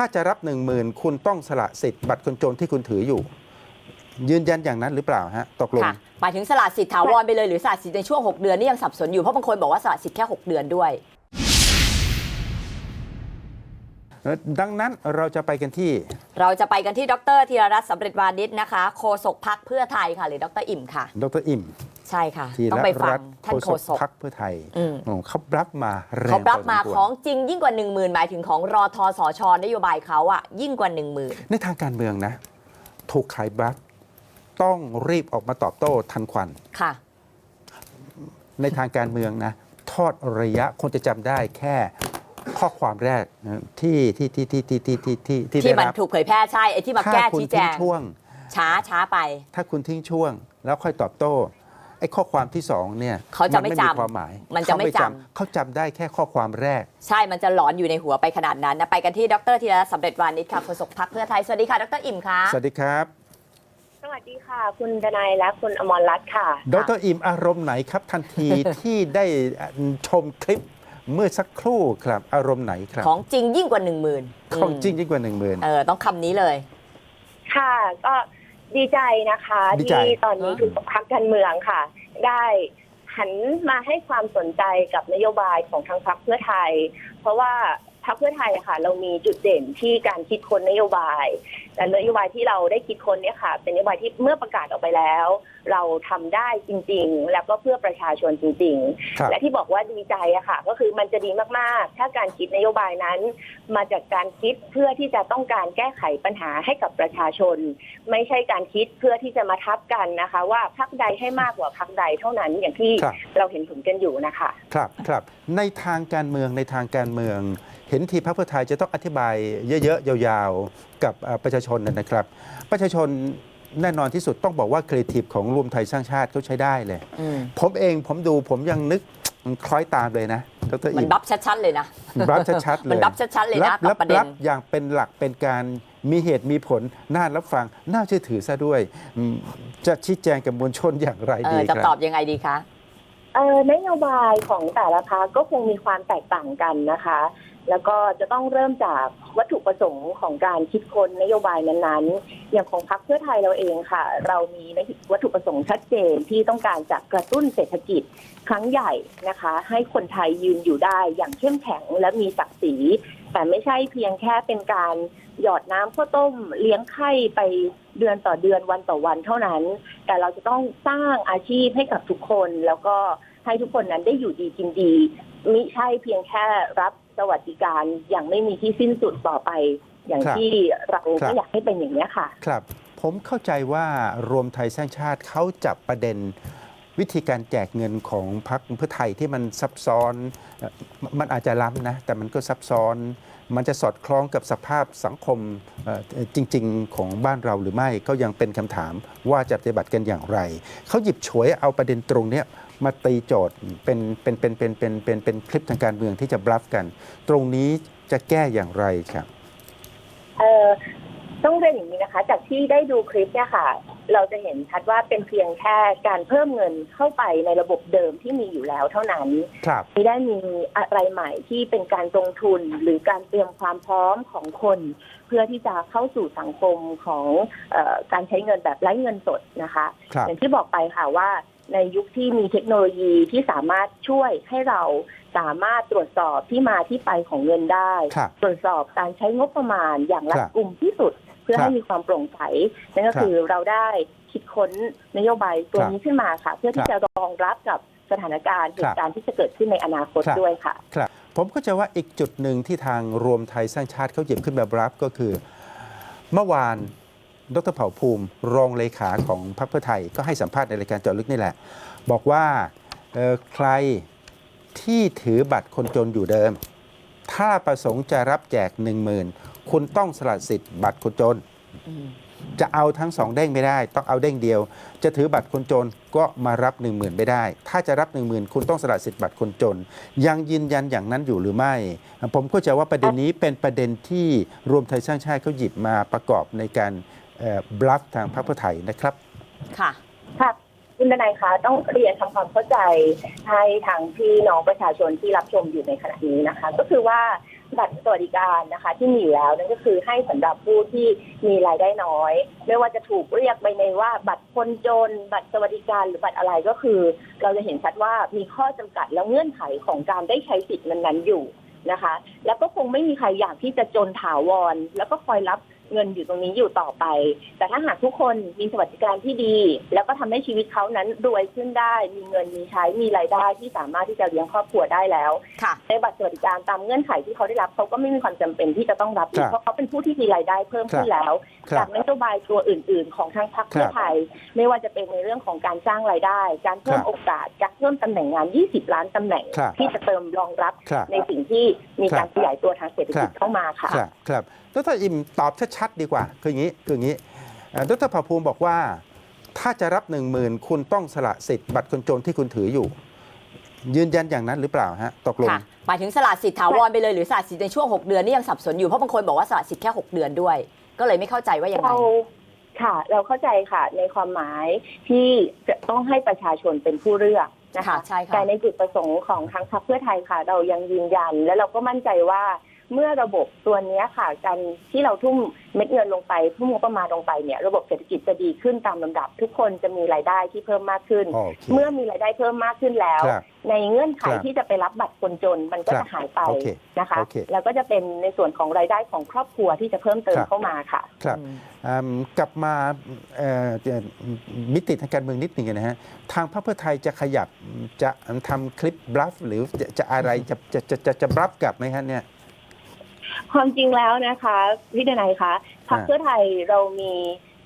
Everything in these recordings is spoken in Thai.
ถ้าจะรับ 1 0,000 คุณต้องสละสิทธิ์บัตรคนจนที่คุณถืออยู่ ยืนยันอย่างนั้นหรือเปล่าฮะตกลง ค่ะหมายถึงสละสิทธิ์ถาวรไปเลยหรือสละสิทธิ์ในช่วง 6 เดือนนี่ยังสับสนอยู่ เพราะบางคนบอกว่าสละสิทธิ์แค่ 6 เดือนด้วย ดังนั้นเราจะไปกันที่ เราจะไปกันที่ดรธีรรัตน์สำเร็จวานิชนะคะโฆษกพักเพื่อไทยค่ะ หรือดรอิ่มค่ะ ดรอิม ใช่ค่ะ ธีต้องรไปฟัรังตน์ท่านโฆษกพักเพื่อไทยอืมโอ้เขารับมาแรงเขารับมาพสควรของจริงยิ่งกว่า 1 0,000 หมายถึงของรอทอสชนโยบายเขาอะยิ่งกว่า 1 0,000 ในทางการเมืองนะ ถูกขายบลัฟต้องรีบออกมาตอบโต้ทันควัน ค่ะ ในทางการเมืองนะทอดระยะคงจะจำได้แค่ข้อความแรกนะที่ที่ที่ที่ที่ที่ที่ที่ที่ที่ได้มันรับถูกเผยแพร่ใช่ไอ้ที่มาแก้ถ้าคุณชี้แจทิ้งงช่วง ช้าช้าไป ถ้าคุณทิ้งช่วง แล้วค่อยตอบโต้ ไอ้ข้อความที่สองเนี่ยเขาจะไม่นจำมีความหมายมันจะไม่เขาจำเขาจำได้แค่ข้อความแรก ใช่มันจะหลอนอยู่ในหัวไปขนาดนั้นนะไปกันที่ดรธีรรัตน์สำเร็จวานิชค่ะโฆษกพักเพื่อไทยสวัสดีค่ะดรอิ่มค่ะสวัสดีครับ สวัสดีค่ะ คุณดนายและคุณอมรรัตน์ค่ะ ดรอิมอารมณ์ไหนครับ ทันทีที่ได้ชมคลิปเมื่อสักครู่ครับอารมณ์ไหนครับ ของจริงยิ่งกว่า1 0,000ของจริงยิ่งกว่าหนึ่งหมื่นเออต้องคำนี้เลย ค่ะก็ ดีใจนะคะดีใจ ที่ตอนนี้อืมทุกพักการเมืองค่ะ ได้หันมาให้ความสนใจกับนโยบายของทางพรรคเพื่อไทย เพราะว่าพ รรคเพื่อไทยอะค่ะ เรามีจุดเด่นที่การคิดค้นนโยบาย แต่นโยบายที่เราได้คิดค้นเนี่ยค่ะ เป็นนโยบายที่เมื่อประกาศออกไปแล้ว เราทำได้จริง ๆ แล้วก็เพื่อประชาชนจริงๆครับและที่บอกว่าดีใจอะค่ะ ก็คือมันจะดีมากๆ ถ้าการคิดนโยบายนั้น มาจากการคิดเพื่อที่จะต้องการแก้ไขปัญหาให้กับประชาชน ไม่ใช่การคิดเพื่อที่จะมาทับกันนะคะ ว่าพักใดให้มากกว่าพักใดเท่านั้นอย่างที่ครับเราเห็นผลกันอยู่นะคะ ครับครับในทางการเมืองในทางการเมือง เห็นทีพรรคเพื่อไทยจะต้องอธิบายเยอะๆยาวๆ กับเอ่อประชาชนนะนะครับ ประชาชนแน่นอนที่สุดต้องบอกว่าครีเอทีฟของรวมไทยสร้างชาติเขาใช้ได้เลยอืมผมเองผมดูผมยังนึกคล้อยตามเลยนะดรมัอินมบับชัดๆเลยนะรับชัดๆเลยมันรับชัดๆเลยนะรับกับประเด็นรับอย่างเป็นหลักเป็นการมีเหตุมีผลน่ารับฟังน่าเชื่อถือซะด้วยอืมจะชี้แจงกับมวลชนอย่างไรเอดีอคจะรัตอบยังไงดีคะเอ่อนโยบายของแต่ละพักก็คงมีความแตกต่างกันนะคะ แล้วก็จะต้องเริ่มจากวัตถุประสงค์ของการคิดค้นนโยบายนั้นๆ อย่างของพรรคเพื่อไทยเราเองค่ะ เรามีวัตถุประสงค์ชัดเจนที่ต้องการจะกระตุ้นเศรษฐกิจครั้งใหญ่นะคะ ให้คนไทยยืนอยู่ได้อย่างเข้มแข็งและมีศักดิ์ศรีแต่ไม่ใช่เพียงแค่เป็นการหยอดน้ำข้าวต้มเลี้ยงไข่ไปเดือนต่อเดือนวันต่อวันเท่านั้น แต่เราจะต้องสร้างอาชีพให้กับทุกคน แล้วก็ให้ทุกคนนั้นได้อยู่ดีกินดีมิใช่เพียงแค่รับ สวัสดิการอย่างไม่มีที่สิ้นสุดต่อไป อย่างครับที่เราครับ ไม่อยากให้เป็นอย่างนี้ยค่ะ ครับ ผมเข้าใจว่ารวมไทยสร้างชาติเขาจับประเด็นวิธีการแจกเงินของพรรคเพื่อไทยที่มันซับซ้อนเอ่อมันอาจจะล้ำนะ แต่มันก็ซับซ้อน มันจะสอดคล้องกับสภาพสังคมเอ่อจริง ๆ ของบ้านเราหรือไม่ก็ยังเป็นคำถามว่าจะปฏิบัติกันอย่างไร เขาหยิบฉวยเอาประเด็นตรงเนี้ย มาตีโจทย์เป็นเป็นเป็นเป็นเป็นเป็นเป็นคลิปทางการเมืองที่จะบลัฟกัน ตรงนี้จะแก้อย่างไรครับเอ่อต้องเรียนอย่างนี้นะคะ จากที่ได้ดูคลิปเนี่ยค่ะ เราจะเห็นชัดว่าเป็นเพียงแค่การเพิ่มเงินเข้าไปในระบบเดิมที่มีอยู่แล้วเท่านั้นครับไม่ได้มีอะไรใหม่ที่เป็นการลงทุนหรือการเตรียมความพร้อมของคน เพื่อที่จะเข้าสู่สังคมของเออการใช้เงินแบบไร้เงินสดนะคะครับอย่างที่บอกไปค่ะว่า ในยุคที่มีเทคโนโลยีที่สามารถช่วยให้เราสามารถตรวจสอบที่มาที่ไปของเงินได้ ครับตรวจสอบการใช้งบประมาณอย่างรัดครับกุมที่สุด เพื่อครับให้มีความโปร่งใสนั่นก็ครับคือเราได้คิดค้นนโยบายตัวครับนี้ขึ้นมาค่ะ เพื่อครัที่บจะรองรับกับสถานการณ์เหครัตุบการณ์ที่จะเกิดขึ้นในอนาคตครับ ด้วยค่ะ ครับผมก็จะว่าอีกจุดหนึ่งที่ทางรวมไทยสร้างชาติเขาหยิบขึ้นมาบรับก็คือ เมื่อวาน ดรเผ่าภูมิ รองเลขาของพรรคเพื่อไทย ก็ให้สัมภาษณ์ในรายการเจาะลึกนี่แหละ บอกว่าใครที่ถือบัตรคนจนอยู่เดิม ถ้าประสงค์จะรับแจก1 0,000คุณต้องสละสิทธิ์บัตรคนจน จะเอาทั้งสองเด้งไม่ได้ ต้องเอาเด้งเดียว จะถือบัตรคนจนก็มารับ1 0,000 ไม่ได้ ถ้าจะรับ 1 0,000 คุณต้องสละสิทธิ์บัตรคนจน ยังยืนยันอย่างนั้นอยู่หรือไม่ ผมเข้าใจว่าประเด็นนี้เป็นประเด็นที่รวมไทยสร้างชาติเขาหยิบมาประกอบในการ บลัฟทางพรรคเพื่อไทยนะครับ ค่ะ ค่ะคุณทนายคะต้องเรียนทำความเข้าใจให้ทางพี่น้องประชาชนที่รับชมอยู่ในขณะนี้นะคะ ก็คือว่าบัตรสวัสดิการนะคะที่มีอยู่แล้วนั่นก็คือให้สำหรับผู้ที่มีรายได้น้อย ไม่ว่าจะถูกเรียกไปในว่าบัตรคนจน บัตรสวัสดิการหรือบัตรอะไรก็คือ เราจะเห็นชัดว่ามีข้อจำกัดและเงื่อนไขของการได้ใช้สิทธิ์นั้นๆอยู่นะคะ แล้วก็คงไม่มีใครอยากที่จะจนถาวร แล้วก็คอยรับ เงินอยู่ตรงนี้อยู่ต่อไป แต่ถ้าหากทุกคนมีสวัสดิการที่ดี แล้วก็ทำให้ชีวิตเขานั้นรวยขึ้นได้ มีเงินมีใช้มีรายได้ที่สามารถที่จะเลี้ยงครอบครัวได้แล้วค่ะในบัตรสวัสดิการตามเงื่อนไขที่เขาได้รับเขาก็ไม่มีความจำเป็นที่จะต้องรับอีครักบเพราะเขาเป็นผู้ที่มีรายได้เพิ่มขึ้นแล้วครัจาบกนโยบายตัวอื่น ๆ ของทางพรรคเพื่อไทย ไม่ว่าจะเป็นในเรื่องของการสร้างรายได้ การเพิ่มครับโอกาสการเพิ่มตำแหน่งงาน 20 ล้านตำแหน่งครับที่จะเติมรองรับครับในสิ่งที่มีครับการขยายตัวทางเศรษฐกิจครับเข้ามาค่ะครับครับ ดรอิมตอบชัดๆดีกว่า คืออย่างนี้คืออย่างนี้เอ่อดรภาภูมิบอกว่า ถ้าจะรับหนึ่งหมื่นคุณต้องสละสิทธิ์บัตรคนจนที่คุณถืออยู่ ยืนยันอย่างนั้นหรือเปล่าฮะตกลงค่ะหมายถึงสละสิทธิ์ถาวรไปเลยหรือสละสิทธิ์ในช่วง 6 เดือนนี่ยังสับสนอยู่เพราะบางคนบอกว่าสละสิทธิ์แค่ 6 เดือนด้วย ก็เลยไม่เข้าใจว่ายังไงเราค่ะ เราเข้าใจค่ะในความหมายที่จะต้องให้ประชาชนเป็นผู้เลือกนะค่ะคะใช่ค่ะแต่ในจุดประสงค์ของทางพรรคเพื่อไทยค่ะ เรายังยืนยัน และเราก็มั่นใจว่า เมื่อระบบตัวเนี้ยค่ะการที่เราทุ่มเม็ดเงินลงไปทุ่มงบประมาณลงไปเนี่ยระบบเศรษฐกิจจะดีขึ้นตามลำดับ ทุกคนจะมีรายได้ที่เพิ่มมากขึ้นโอเคเมื่อมีรายได้เพิ่มมากขึ้นแล้วครับในเงื่อนไขครับที่จะไปรับบัตรคนจนมันก็ครับจะหายไปโอเคนะคะโอเคแล้วก็จะเป็นในส่วนของรายได้ของครอบครัวที่จะเพิ่มเติมครับเข้ามาค่ะ ครับอืมอืมกลับมาเอ่อเอ่อมิติทางการเมืองนิดหนึ่งนะฮะทางพรรคเพื่อไทยจะขยับจะทำคลิปบลัฟหรือจะจะอะไรจะจะจะจะจะบลัฟกลับไหมฮะเนี่ย ความจริงแล้วนะคะพี่ดนายคะพรรคอ่าเพื่อไทยเรามี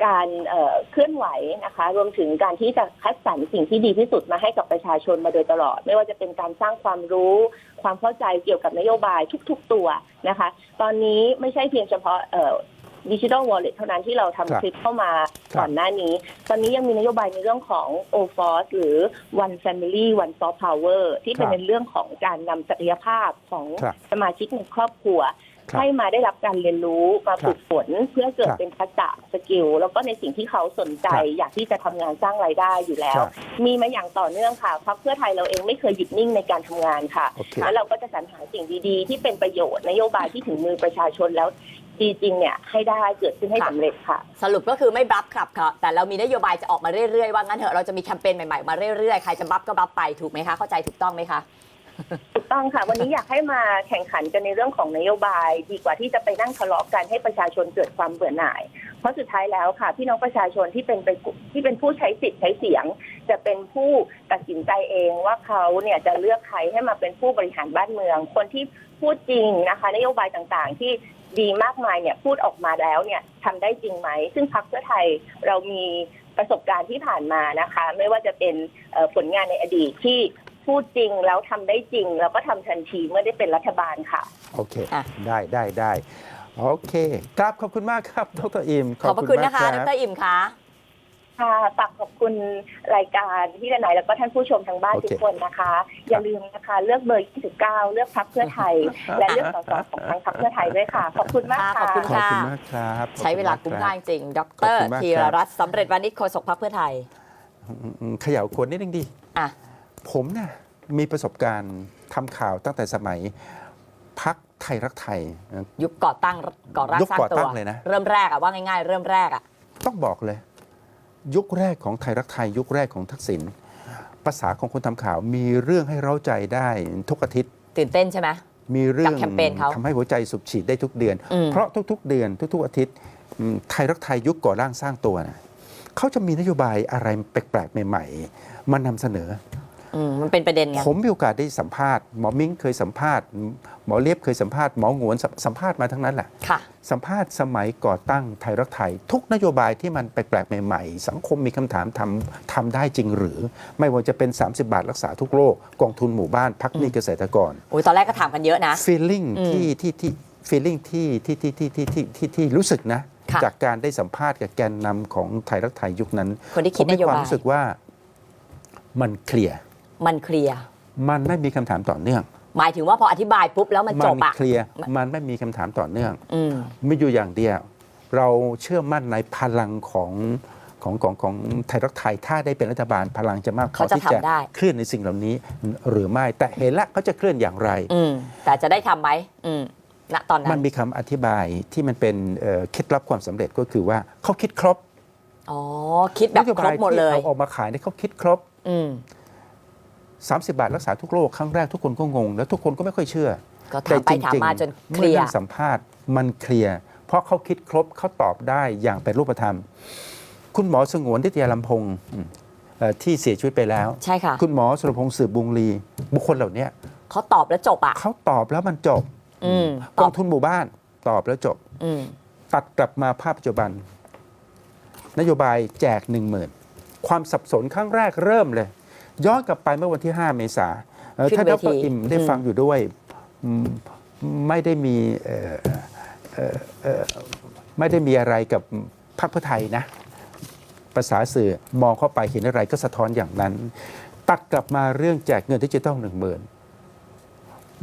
การเอ่อเคลื่อนไหวนะคะ รวมถึงการที่จะคัดสรรสิ่งที่ดีที่สุดมาให้กับประชาชนมาโดยตลอด ไม่ว่าจะเป็นการสร้างความรู้ ความเข้าใจเกี่ยวกับนโยบายทุก ๆ ตัวนะคะ ตอนนี้ไม่ใช่เพียงเฉพาะดิจิทัลวอลเล็ตเท่านั้นที่เราครัทำบคลิปเข้ามาครับก่อนหน้านี้ ตอนนี้ยังมีนโยบายในเรื่องของ o f o r c e หรือ One Family One Soft Power ที่เป็นครับในเรื่องของการนำศักยภาพของครับสมาชิกในครอบครัวครับ ให้มาได้รับการเรียนรู้มาฝึกฝนเพื่อเกิดครับเป็นทักษะสกิลแล้วก็ในสิ่งที่เขาสนใจครับอยากที่จะทำงานสร้างรายได้อยู่แล้วครับมีมาอย่างต่อเนื่องค่ะเพราะเพื่อไทยเราเองไม่เคยหยุดนิ่งในการทำงานค่ะโอเคแล้วเราก็จะสรรหาสิ่งดีๆ ที่เป็นประโยชน์นโยบายที่ถึงมือประชาชนแล้วดีจริงเนี่ยให้ได้เกิดขึ้นให้ค่ะสำเร็จค่ะ สรุปก็คือไม่บลัฟครับค่ะ แต่เรามีนโยบายจะออกมาเรื่อยๆว่างั้นเถอะเราจะมีแคมเปญใหม่ๆมาเรื่อยๆใครจะบลัฟก็บลัฟไปถูกไหมคะเข้าใจถูกต้องไหมคะ ถูกต้องค่ะ วันนี้อยากให้มาแข่งขันกันในเรื่องของนโยบาย ดีกว่าที่จะไปนั่งทะเลาะกันให้ประชาชนเกิดความเบื่อหน่าย เพราะสุดท้ายแล้วค่ะ พี่น้องประชาชนที่เป็นไปที่เป็นผู้ใช้สิทธิ์ใช้เสียง จะเป็นผู้ตัดสินใจเองว่าเขาเนี่ยจะเลือกใครให้มาเป็นผู้บริหารบ้านเมือง คนที่พูดจริงนะคะ นโยบายต่างๆ ที่ดีมากมายเนี่ยพูดออกมาแล้วเนี่ยทำได้จริงไหม ซึ่งพรรคเพื่อไทยเรามีประสบการณ์ที่ผ่านมานะคะ ไม่ว่าจะเป็นผลงานในอดีตที่ พูดจริงแล้วทำได้จริง แล้วก็ทำทันทีเมื่อได้เป็นรัฐบาลค่ะ โอเค อะ ได้ได้ได้โอเคครับขอบคุณมากครับ ดรอิมขอบพระคุณนะคะมากดรับรอิ่มคะค่ะฝากขอบคุณรายการที่ดนายแล้วก็ท่านผู้ชมทางบ้านโอเคทุกคนนะคะ อย่าลืมนะคะเลือกเบอร์ 29 เลือกพรรคเพื่อไทย และเลือกสสของทางพรรคเพื่อไทยด้วยค่ะ ขอบคุณมากค่ะ ขอบค่ะคุณ ขอบคุณมากครับใช้เวลาขอบคุ้มณค่ามกจริง ดขอบรคุณมากธีรรัตน์สำเร็จวานิชโฆษกพรรคเพื่อไทย อืมอืมเขย่าขวดนิดนึงดี อะ ผมเนี่ยมีประสบการณ์ทำข่าวตั้งแต่สมัยพักไทยรักไทย ยุคก่อตั้งก่อร่างยุคสร้างก่อตัตั้วงเลยนะเริ่มแรกอะว่าง่ายๆ เริ่มแรกอะต้องบอกเลย ยุคแรกของไทยรักไทย ยุคแรกของทักษิณภาษาของคนทำข่าวมีเรื่องให้เร้าใจได้ทุกอาทิตย์ ตื่นเต้นใช่ไหมมีเรื่องกับแคมเปญเขาทำให้หัวใจสุบฉีดได้ทุกเดือนอืมเพราะทุกๆ เดือนทุก ๆ อาทิตย์อืมไทยรักไทยยุคก่อร่างสร้างตัวนะเขาจะมีนโยบายอะไรแปลกๆใหม่ ๆ มานำเสนอ อืมมันเป็นประเด็นไงผมมีโอกาสได้สัมภาษณ์หมอมิ้งเคยสัมภาษณ์หมอเลียบเคยสัมภาษณ์หมอหงวนสัมสัมภาษณ์มาทั้งนั้นแหละ ค่ะ สัมภาษณ์สมัยก่อตั้งไทยรักไทย ทุกนโยบายที่มันแปลกๆใหม่ๆ สังคมมีคำถามทำทำได้จริงหรือ ไม่ว่าจะเป็น 30 บาทรักษาทุกโรคกองทุนหมู่บ้านพักหนี้เกษตรกรโอ้ยตอนแรกก็ถามกันเยอะนะ feeling อืมที่ที่ที่ feeling ที่ที่ที่ที่ที่ที่ที่ที่รู้สึกนะ ค่ะจากการได้สัมภาษณ์กับแกนนำของไทยรักไทยยุคนั้นคนที่ผคิดมนมีโยความบายรู้สึกว่ามันเคลียร์ มันเคลียร์มันไม่มีคำถามต่อเนื่อง หมายถึงว่าพออธิบายปุ๊บแล้วมันจบอะเคลียร์มันไม่มีคำถามต่อเนื่อง อืม มีอยู่อย่างเดียว เราเชื่อมั่นในพลังของของของของไทยรักไทยถ้าได้เป็นรัฐบาลพลังจะมากพอเขาจะที่จะทำได้ เคลื่อนในสิ่งเหล่านี้หรือไม่แต่เห็นแล้วเขาจะเคลื่อนอย่างไร อืม แต่จะได้ทำไหมอืมณตอนนั้มันนมีคำอธิบายที่มันเป็นเอ่อเคล็ดลับความสำเร็จก็คือว่าเขาคิดครบอ๋อ คิดแบบนโยครบหมดเลย ที่เอาออกมาขายเนี่ยเขาคิดครบ อืม 30 บาทรักษาทุกโรคครั้งแรกทุกคนก็งง แล้วทุกคนก็ไม่ค่อยเชื่อ ก็ถามไปถามมาจนเคเมื่อลียร์ท่านสัมภาษณ์มันเคลียร์เพราะเขาคิดครบเขาตอบได้อย่างเป็นรูปธรรม คุณหมอสงวนทิตยาลำพงศ์อืมเอ่อที่เสียชีวิตไปแล้ว ใช่ค่ะคุณหมอสุรพงศ์สืบบุงลีบุคคลเหล่านี้เขาตอบแล้วจบอะ เขาตอบแล้วมันจบอืมกตออบงทุนหมู่บ้านตอบแล้วจบ อืมตัดกลับมาภาพปัจจุบัน นโยบายแจกหนึ่งหมื่นความสับสนครั้งแรกเริ่มเลย ย้อนกลับไปเมื่อวันที่ 5 เมษาเอ่อขึ้นท่านเวดทีรอิมได้อืมฟังอยู่ด้วยอืมไม่ได้มีเอ่อเอ่อเอ่อไม่ได้มีอะไรกับพรรคเพื่อไทยนะภาษาสื่อมองเข้าไปเห็นอะไรก็สะท้อนอย่างนั้น ตัดกลับมาเรื่องแจกเงินดิจิตอลหนึ่งหมื่น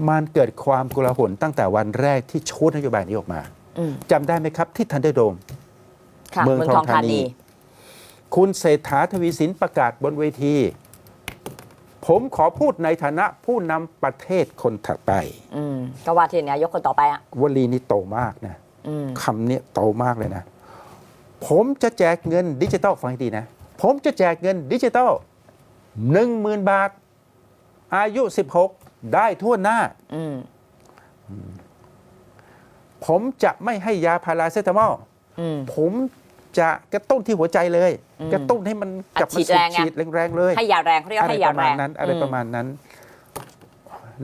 มันเกิดความกุลาหลตั้งแต่วันแรกที่ชูดนโยบายนี้ออกมาอืมจำได้ไหมครับที่ทันเดอร์โดมค่ะเมืองเมืองททอองงธาธานีนี คุณเศรษฐาทวีสินประกาศบนเวที ผมขอพูดในฐานะผู้นำประเทศคนถัดไปอืมก็ว่าที่นายกคนต่อไปอะวลีนี้โตมากนะอืมคำนี้โตมากเลยนะ ผมจะแจกเงินดิจิตอลฟังให้ดีนะ ผมจะแจกเงินดิจิตอลหนึ่งหมื่นบาท อายุ 16 ได้ทั่วหน้าอืมผมจะไม่ให้ยาพาราเซตามอลอืมผม จะกระตุ้นที่หัวใจเลยอืมกระตุ้นให้มันกลับอัดฉีมาดแรงไงฉีดแรงๆเลยให้ยาแรงเขาเรียกอะว่าไรให้ปยาระแรมาณงนั้นอะไรประมาณนั้น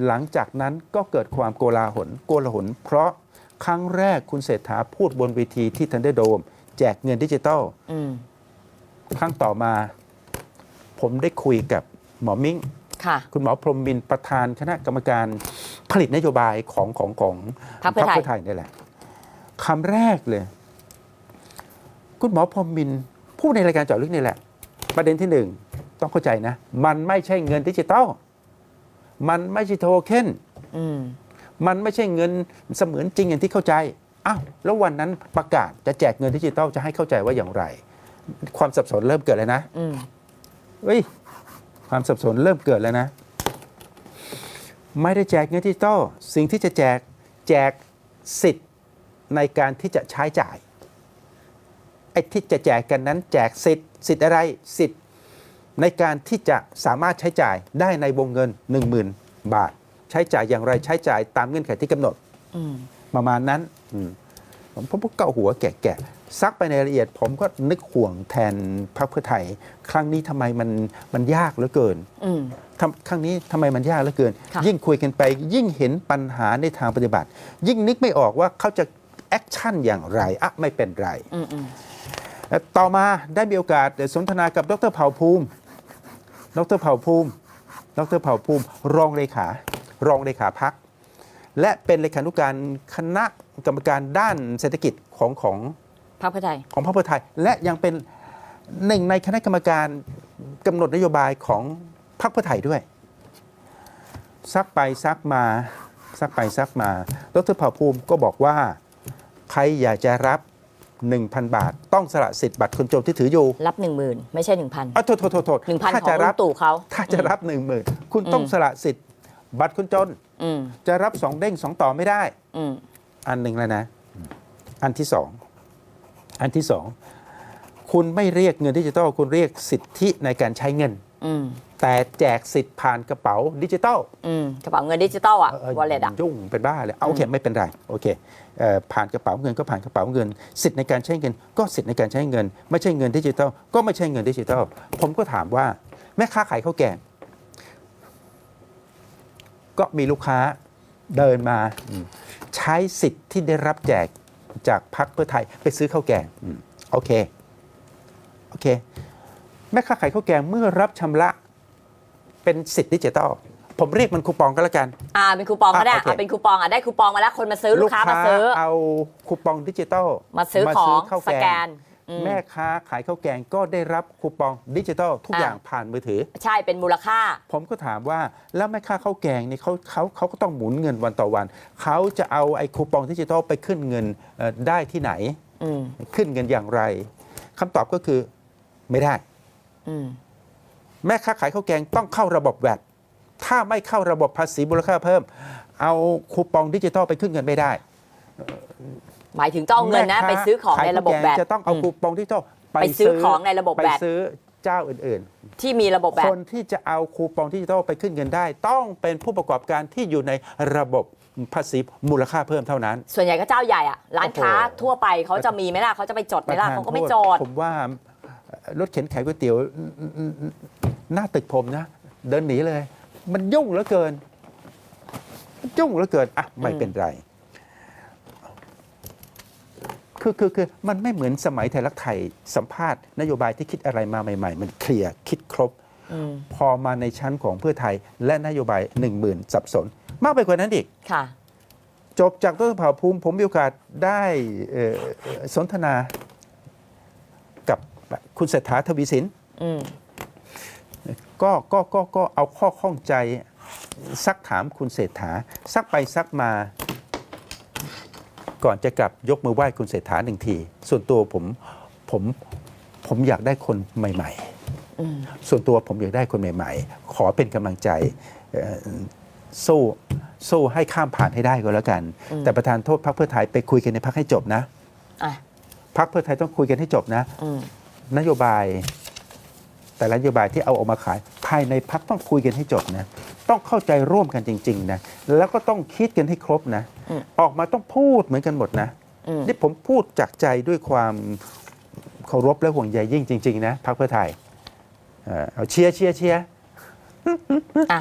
หลังจากนั้นก็เกิดความโกลาหลโกลาหลเพราะครั้งแรกคุณเศรษฐาพูดบนเวทีที่ทันเดอร์โดม แจกเงินดิจิตอลอืมครั้งต่อมา ผมได้คุยกับหมอมิ้งค่ะคุณหมอพรหมมินทร์ประธานคณะกรรมการผลิตนโยบายของของของพรรคเพื่อไทยไทยนี่แหละคำแรกเลย คุณหมอพรหมมินทร์พูดในรายการเจาะลึกนี่แหละ ประเด็นที่หนึ่งต้องเข้าใจนะ มันไม่ใช่เงินดิจิตอลมันไม่ใช่โทเค็นอืมมันไม่ใช่เงินเสมือนจริงอย่างที่เข้าใจอ้าวแล้ววันนั้นประกาศจะแจกเงินดิจิตอลจะให้เข้าใจว่าอย่างไร ความสับสนเริ่มเกิดแล้วนะอืมเฮ้ยความสับสนเริ่มเกิดแล้วนะ ไม่ได้แจกเงินดิจิตอลสิ่งที่จะแจกแจกสิทธิ์ในการที่จะใช้จ่าย ไอ้ที่จะแจกกันนั้นแจกสิทธิ์สิทธิ์อะไรสิทธิ์ในการที่จะสามารถใช้จ่ายได้ในวงเงิน 10,000 บาท ใช้จ่ายอย่างไรใช้จ่ายตามเงื่อนไขที่กำหนดอืมประมาณนั้นอืมผมผมก็เกาหัวแก่ๆซักไปในรายละเอียด ผมก็นึกห่วงแทนพรรคเพื่อไทย ครั้งนี้ทำไมมันมันยากเหลือเกินอืมทำครั้งนี้ทำไมมันยากเหลือเกินค่ะยิ่งคุยกันไป ยิ่งเห็นปัญหาในทางปฏิบัติ ยิ่งนึกไม่ออกว่าเขาจะแอคชั่นอย่างไรอะไม่เป็นไรอืมอืมเอ่อ ต่อมาได้มีโอกาสสนทนากับดรเผ่าภูมิ ดรเผ่าภูมิ ดรเผ่าภูมิ รองเลขา รองเลขาพัก และเป็นเลขานุการคณะกรรมการด้านเศรษฐกิจของของพรรคเพื่อไทยของพรรคเพื่อไทย และยังเป็นหนึ่งในคณะกรรมการกำหนดนโยบายของพรรคเพื่อไทยด้วย ซักไปซักมาซักไปซักมา ดรเผ่าภูมิก็บอกว่า ใครอยากจะรับ 1,000 บาท ต้องสละสิทธิ์บัตรคนจนที่ถืออยู่รับหนึ่งหมื่นไม่ใช่หนึ่งพันอะโทษโทษโทษโทษหนึ่งพันถ้าของจะลุรับงตู่เขาถ้าจะรับหนึ่งหมื่นคุณต้องอืมสละสิทธิ์บัตรคนจน อืมจะรับสองเด้งสองต่อไม่ได้ อืมอันหนึ่งแล้วนะ อันที่สอง อันที่สอง คุณไม่เรียกเงินดิจิทัลคุณเรียกสิทธิในการใช้เงินอืม แต่แจกสิทธิ์ผ่านกระเป๋าดิจิทัลอืมกระเป๋าเงินดิจิตอลอะเอ่อวอลเล็ตอะยุ่งเป็นบ้าเลยเอาโอเคอืมไม่เป็นไรโอเคเอ่อผ่านกระเป๋าเงินก็ผ่านกระเป๋าเงิน สิทธิ์ในการใช้เงิน ก็สิทธิ์ในการใช้เงิน ไม่ใช่เงินดิจิทัลก็ไม่ใช่เงินดิจิทัลผมก็ถามว่า แม่ค้าขายข้าวแกงก็มีลูกค้าเดินมาอืมใช้สิทธิ์ที่ได้รับแจกจากพรรคเพื่อไทยไปซื้อข้าวแกงอืมโอเคโอเค แม่ค้าขายข้าวแกงเมื่อรับชำระเป็นสิทธิ์ดิจิทัลผมเรียกมันคูปองก็แล้วกัน อ่าเป็นคูปองก็ได้อะโอเคอ่าเป็นคูปองอะได้คูปองมาแล้วคนมาซื้อลูกค้ามาซื้อเอาคูปองดิจิตอลมาซื้อของข้าวสแกแกงนอืมแม่ค้าขายข้าวแกงก็ได้รับคูปองดิจิตอลทุกอะอย่างผ่านมือถือ ใช่เป็นมูลค่า ผมก็ถามว่าแล้วแม่ค้าข้าวแกงนี่เขาเขาเขาก็ต้องหมุนเงินวันต่อวัน เขาจะเอาไอ้คูปองดิจิตอลไปขึ้นเงินเอ่อได้ที่ไหนอืมขึ้นเงินอย่างไรคำตอบก็คือไม่ได้อืม แม่ค้าขายข้าวแกงต้องเข้าระบบแวดถ้าไม่เข้าระบบภาษีมูลค่าเพิ่ม เอาคูปองดิจิตอลไปขึ้นเงินไม่ได้ หมายถึงต้องเอาเงินนะแม่ค้าไปซื้อของในระบบขายแบข้าวบกงจะต้องเอาอืมคูปองดิจิตอลไปซื้อของในระบบไปแบบซื้อเจ้าอื่นที่มีระบบแบๆคบนที่จะเอาคูปองดิจิตอลไปขึ้นเงินได้ ต้องเป็นผู้ประกอบการที่อยู่ในระบบภาษีมูลค่าเพิ่มเท่านั้น ส่วนใหญ่ก็เจ้าใหญ่อะร้านค้าโอ้โหทั่วไปเขาจะมีไหมล่ะเขาจะไปจดไหมล่ะประธนเขาก็ไม่โทษจดผมว่าเอ่อ รถเข็นขายก๋วยเตี๋ยวหน้าตึกผมนะ เดินหนีเลย มันยุ่งเหลือเกิน ยุ่งเหลือเกินอะไม่อืมเป็นไรคือคือคือมันไม่เหมือนสมัยไทยรักไทยสัมภาษณ์นโยบายที่คิดอะไรมาใหม่ ๆ มันเคลียร์คิดครบอืมพอมาในชั้นของเพื่อไทยและนโยบายหนึ่งหมื่นสับสน มากไปกว่านั้นอีกค่ะจบจากต้นเผ่าภูมิผมมีโอกาสได้เอ่อสนทนากับ คุณเศรษฐาทวีสินอืมก็ก็ก็ก็เอาข้อข้องใจซักถามคุณเศรษฐา ซักไปซักมา ก่อนจะกลับยกมือไหว้คุณเศรษฐาหนึ่งที ส่วนตัวผมผมผมอยากได้คนใหม่ๆอืมส่วนตัวผมอยากได้คนใหม่ ๆ ขอเป็นกำลังใจเอ่อสู้สู้ให้ข้ามผ่านให้ได้ก็แล้วกันอืมแต่ประธานโทษพรรคเพื่อไทยไปคุยกันในพักให้จบนะอะพักเพื่อไทยต้องคุยกันให้จบนะอืม นโยบาย แต่ละนโยบายที่เอาออกมาขายภายในพักต้องคุยกันให้จบนะต้องเข้าใจร่วมกันจริงๆนะแล้วก็ต้องคิดกันให้ครบนะอืมออกมาต้องพูดเหมือนกันหมดนะอืมนี่ผมพูดจากใจด้วยความเคารพและห่วงใยยิ่งจริง ๆ นะพักเพื่อไทยเอ่อเอาเชียร์เชียร์เชียร์อะ